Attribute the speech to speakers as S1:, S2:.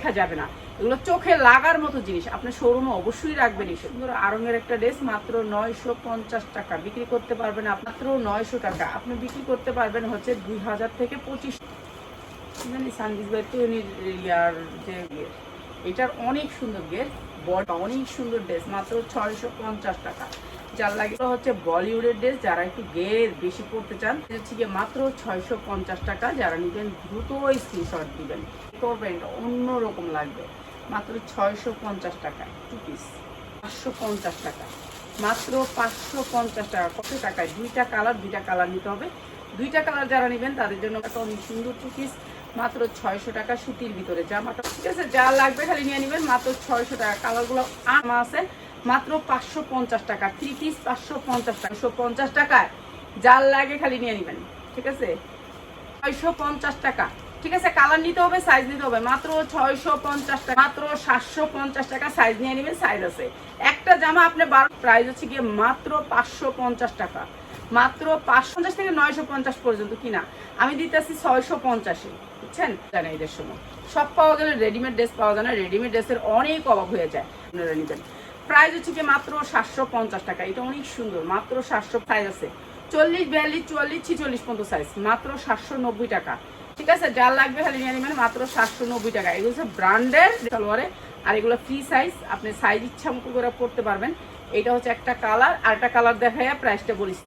S1: দেখা যাবে না। এগুলো চোখে লাগার মতো জিনিস। আপনি শোরুমে অবশ্যই রাখবেন সুন্দর আরঙের একটা ড্রেস মাত্র নয়শো পঞ্চাশ টাকা। বিক্রি করতে পারবেন মাত্র নয়শো টাকা। আপনি বিক্রি করতে পারবেন হচ্ছে দুই হাজার থেকে পঁচিশ। জানি সান্দিস বাই তৈরির ইয়ার যে এটার অনেক সুন্দর গের বড় অনেক সুন্দর ড্রেস, মাত্র ছয়শো পঞ্চাশ টাকা। যার লাগে হচ্ছে বলিউডের ড্রেস, যারা একটু গের বেশি পড়তে চান গিয়ে মাত্র ছয়শো পঞ্চাশ টাকা যারা নেবেন, দ্রুত স্ক্রিনশট দিবেন। করবেন অন্যরকম লাগবে। মাত্র ছয়শো পঞ্চাশ টাকা টু পিস পাঁচশো পঞ্চাশ টাকা। মাত্র পাঁচশো পঞ্চাশ টাকা। কত টাকায়? দুইটা কালার দুইটা কালার নিতে হবে। দুইটা কালার যারা নেবেন, তাদের জন্য একটা অনেক সুন্দর টু পিস মাত্র ছয়শো টাকা সুতির ভিতরে। জামাটা ঠিক আছে, যা লাগবে খালি নিয়ে নেবেন, মাত্র ছয়শো টাকা। কালারগুলো আম আছে, মাত্র পাঁচশো পঞ্চাশ টাকা। থ্রি পিস পাঁচশো পঞ্চাশ টাকা। পঞ্চাশ টাকায় যার লাগে খালি নিয়ে নেবেন, ঠিক আছে? ছয়শো পঞ্চাশ টাকা। ঠিক আছে, কালার নিতে হবে সাইজ নিতে হবে। মাত্র ছয়শো পঞ্চাশ টাকা, মাত্র সাতশো পঞ্চাশ টাকা সাইজ নিয়ে নেবেন সাইজ আছে। একটা জামা আপনি বারো প্রাইস হচ্ছে গিয়ে মাত্র পাঁচশো পঞ্চাশ টাকা। মাত্র পাঁচশো পঞ্চাশ থেকে নয়শো পঞ্চাশ পর্যন্ত কিনা? আমি দিতেছি ছয়শো পঞ্চাশে, বুঝছেন? জানা সময় সব পাওয়া গেলে রেডিমেড ড্রেস পাওয়া যায় না রেডিমেড ড্রেসের অনেক অভাব হয়ে যায়, আপনারা নেবেন। প্রাইস হচ্ছে কি মাত্র সাতশো পঞ্চাশ টাকা, এটা অনেক সুন্দর, মাত্র সাতশো সাইজ আছে। চল্লিশ, বিয়াল্লিশ, চুয়াল্লিশ, ছিচল্লিশ পর্যন্ত সাইজ মাত্র সাতশো নব্বই টাকা। ঠিক আছে যার লাগবে খালি নিয়ে নেবেন, মাত্র সাতশো নব্বই টাকা। এগুলো হচ্ছে ব্র্যান্ডের সালোয়ারে, আর এগুলো ফ্রি সাইজ আপনি সাইজ ইচ্ছা মতো করে পড়তে পারবেন। এটা হচ্ছে একটা কালার আর একটা কালার দেখায় প্রাইসটা বলিস